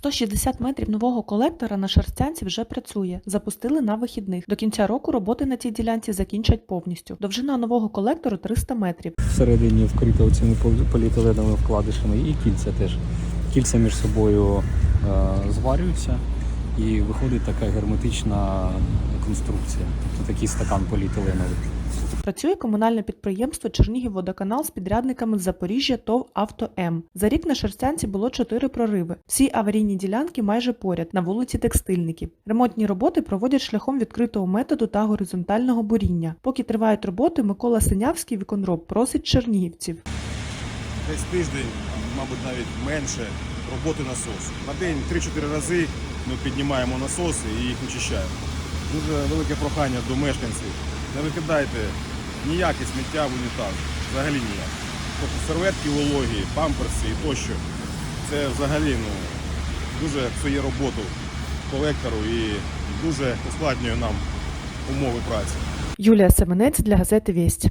160 метрів нового колектора на Шерстянці вже працює. Запустили на вихідних. До кінця року роботи на цій ділянці закінчать повністю. Довжина нового колектору 300 метрів. Всередині вкрито цими полі- поліетиленовими вкладишами і кільця теж. Кільця між собою е, зварюються і виходить така герметична конструкція, тобто такий стакан поліетиленовий. Працює комунальне підприємство Чернігівводоканал з підрядниками з Запоріжжя ТОВ «Авто М». За рік на Шерстянці було чотири прориви. Всі аварійні ділянки майже поряд, на вулиці Текстильників. Ремонтні роботи проводять шляхом відкритого методу та горизонтального буріння. Поки тривають роботи, Микола Синявський, виконроб, просить чернігівців. десь тиждень, мабуть, навіть менше роботи насосу. На день 3-4 рази ми піднімаємо насоси і їх очищаємо. Дуже велике прохання до мешканців. Не викидайте ніяке сміття в унітаз, взагалі ніяк. Тобто серветки вологі, памперси і тощо. Це взагалі ну, дуже псує роботу колектору і дуже ускладнює нам умови праці. Юлія Семенець для газети Вість.